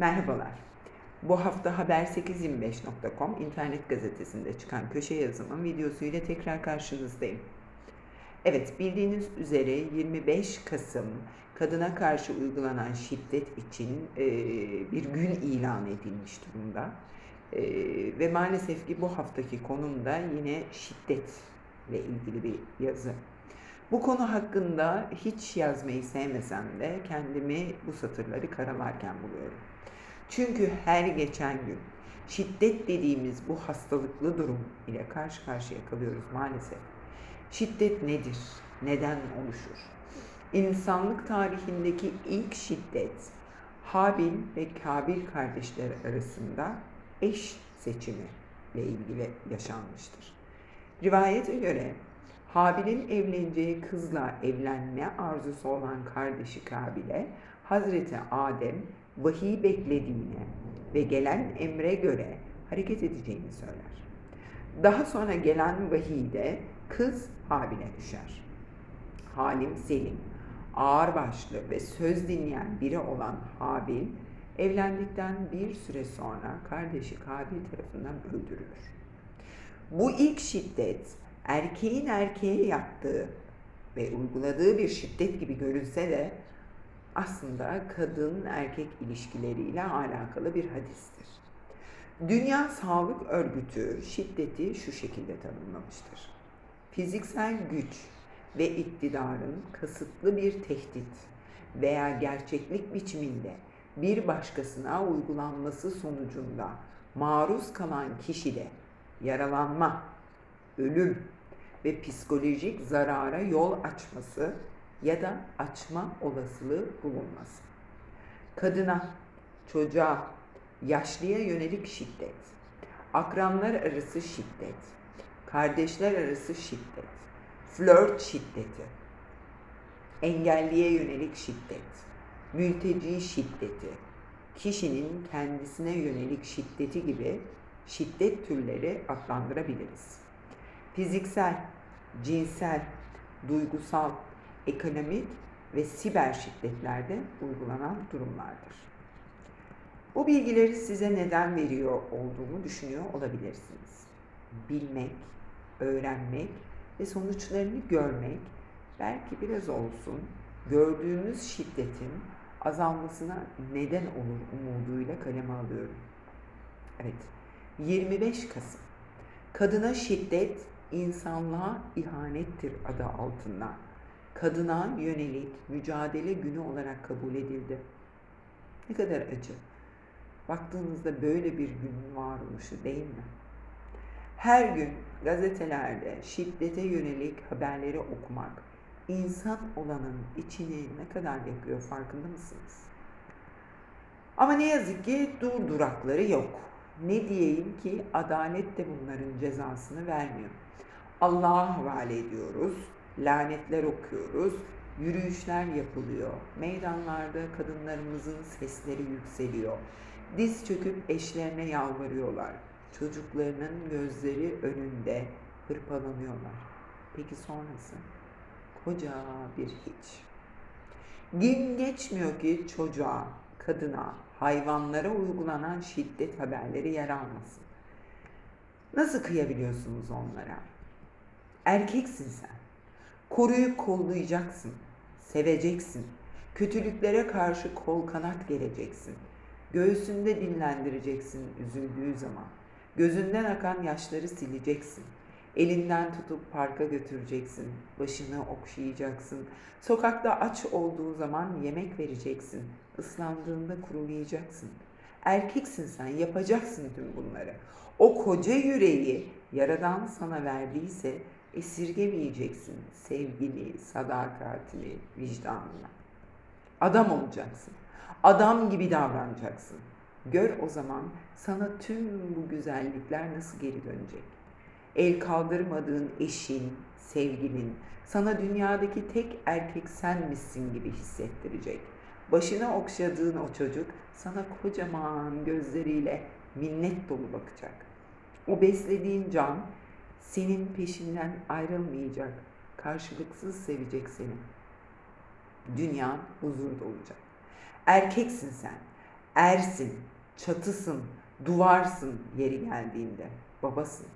Merhabalar. Bu hafta haber825.com internet gazetesinde çıkan köşe yazımın videosuyla tekrar karşınızdayım. Evet bildiğiniz üzere 25 Kasım kadına karşı uygulanan şiddet için e, bir gün ilan edilmiş durumda. E, ve maalesef ki bu haftaki konum da yine şiddetle ilgili bir yazı. Bu konu hakkında hiç yazmayı sevmesem de kendimi bu satırları karalarken buluyorum. Çünkü her geçen gün şiddet dediğimiz bu hastalıklı durum ile karşı karşıya kalıyoruz maalesef. Şiddet nedir? Neden oluşur? İnsanlık tarihindeki ilk şiddet Habil ve Kabil kardeşler arasında eş seçimi ile ilgili yaşanmıştır. Rivayete göre Habil'in evleneceği kızla evlenme arzusu olan kardeşi Kabil'e Hazreti Adem vahiy beklediğini ve gelen emre göre hareket edeceğini söyler. Daha sonra gelen vahiyde kız Habil'e düşer. Halim Selim, ağırbaşlı ve söz dinleyen biri olan Habil, evlendikten bir süre sonra kardeşi Kabil tarafından öldürülür. Bu ilk şiddet erkeğin erkeğe yaptığı ve uyguladığı bir şiddet gibi görünse de aslında kadın erkek ilişkileriyle alakalı bir hadistir. Dünya Sağlık Örgütü şiddeti şu şekilde tanımlamıştır. Fiziksel güç ve iktidarın kasıtlı bir tehdit veya gerçeklik biçiminde bir başkasına uygulanması sonucunda maruz kalan kişide yaralanma, ölüm ve psikolojik zarara yol açması ya da açma olasılığı bulunması. Kadına, çocuğa, yaşlıya yönelik şiddet, akranlar arası şiddet, kardeşler arası şiddet, flört şiddeti, engelliye yönelik şiddet, mülteci şiddeti, kişinin kendisine yönelik şiddeti gibi şiddet türleri adlandırabiliriz. Fiziksel, cinsel, duygusal, ekonomik ve siber şiddetlerde uygulanan durumlardır. Bu bilgileri size neden veriyor olduğumu düşünüyor olabilirsiniz. Bilmek, öğrenmek ve sonuçlarını görmek belki biraz olsun gördüğümüz şiddetin azalmasına neden olur umuduyla kaleme alıyorum. Evet, 25 Kasım. Kadına şiddet insanlığa ihanettir adı altında kadına yönelik mücadele günü olarak kabul edildi. Ne kadar acı. Baktığınızda böyle bir günün varoluşu değil mi? Her gün gazetelerde şiddete yönelik haberleri okumak insan olanın içini ne kadar yakıyor farkında mısınız? Ama ne yazık ki dur durakları yok. Ne diyeyim ki adalet de bunların cezasını vermiyor. Allah'a havale ediyoruz lanetler okuyoruz, yürüyüşler yapılıyor. Meydanlarda kadınlarımızın sesleri yükseliyor. Diz çöküp eşlerine yalvarıyorlar. Çocuklarının gözleri önünde hırpalanıyorlar. Peki sonrası? Koca bir hiç. Gün geçmiyor ki çocuğa, kadına, hayvanlara uygulanan şiddet haberleri yer almasın. Nasıl kıyabiliyorsunuz onlara? Erkeksin sen. Koruyup kollayacaksın. Seveceksin. Kötülüklere karşı kol kanat geleceksin. Göğsünde dinlendireceksin üzüldüğü zaman. Gözünden akan yaşları sileceksin. Elinden tutup parka götüreceksin. Başını okşayacaksın. Sokakta aç olduğu zaman yemek vereceksin. Islandığında kurulayacaksın. Erkeksin sen, yapacaksın tüm bunları. O koca yüreği Yaradan sana verdiyse esirgemeyeceksin sevgini, sadakatini, vicdanını. Adam olacaksın. Adam gibi davranacaksın. Gör o zaman sana tüm bu güzellikler nasıl geri dönecek. El kaldırmadığın eşin, sevgilin, sana dünyadaki tek erkek senmişsin gibi hissettirecek. Başına okşadığın o çocuk sana kocaman gözleriyle minnet dolu bakacak. O beslediğin can senin peşinden ayrılmayacak, karşılıksız sevecek seni. Dünya huzurda olacak. Erkeksin sen. Ersin, çatısın, duvarsın yeri geldiğinde. Babasın.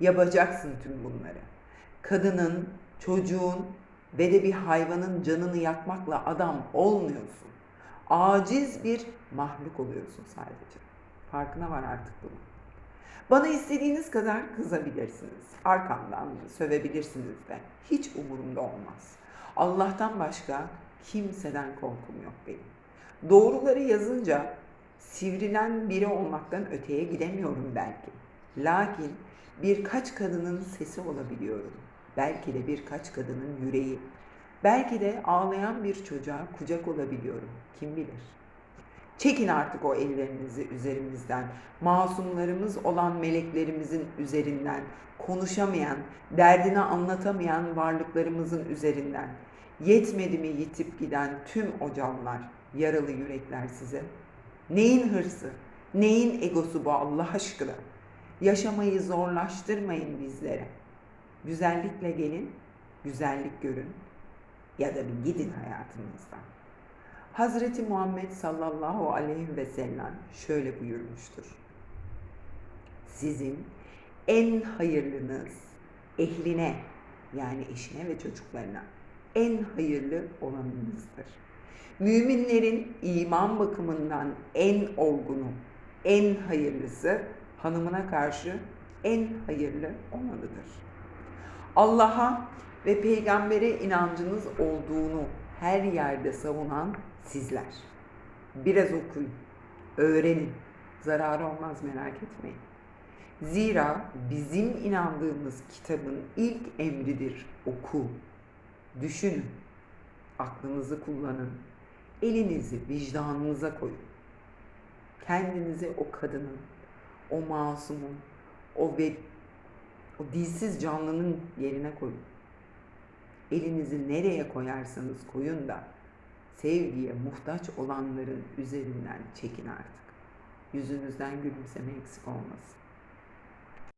Yapacaksın tüm bunları. Kadının, çocuğun ve de bir hayvanın canını yakmakla adam olmuyorsun. Aciz bir mahluk oluyorsun sadece. Farkına var artık bunun. Bana istediğiniz kadar kızabilirsiniz. Arkamdan sövebilirsiniz de. Hiç umurumda olmaz. Allah'tan başka kimseden korkum yok benim. Doğruları yazınca sivrilen biri olmaktan öteye gidemiyorum belki. Lakin birkaç kadının sesi olabiliyorum. Belki de birkaç kadının yüreği. Belki de ağlayan bir çocuğa kucak olabiliyorum. Kim bilir? Çekin artık o ellerinizi üzerimizden. Masumlarımız olan meleklerimizin üzerinden. Konuşamayan, derdini anlatamayan varlıklarımızın üzerinden. Yetmedi mi yitip giden tüm o canlar, yaralı yürekler size? Neyin hırsı, neyin egosu bu Allah aşkına? Yaşamayı zorlaştırmayın bizlere. Güzellikle gelin, güzellik görün ya da bir gidin hayatınızdan. Hazreti Muhammed sallallahu aleyhi ve sellem şöyle buyurmuştur. Sizin en hayırlınız ehline yani eşine ve çocuklarına en hayırlı olanınızdır. Müminlerin iman bakımından en olgunu, en hayırlısı hanımına karşı en hayırlı olanıdır. Allah'a ve peygambere inancınız olduğunu her yerde savunan sizler. Biraz okuyun, öğrenin. Zararı olmaz merak etmeyin. Zira bizim inandığımız kitabın ilk emridir oku. Düşünün, aklınızı kullanın, elinizi vicdanınıza koyun. Kendinizi o kadının, o masumun, o ve o dilsiz canlının yerine koyun. Elinizi nereye koyarsanız koyun da sevgiye muhtaç olanların üzerinden çekin artık. Yüzünüzden gülümseme eksik olmasın.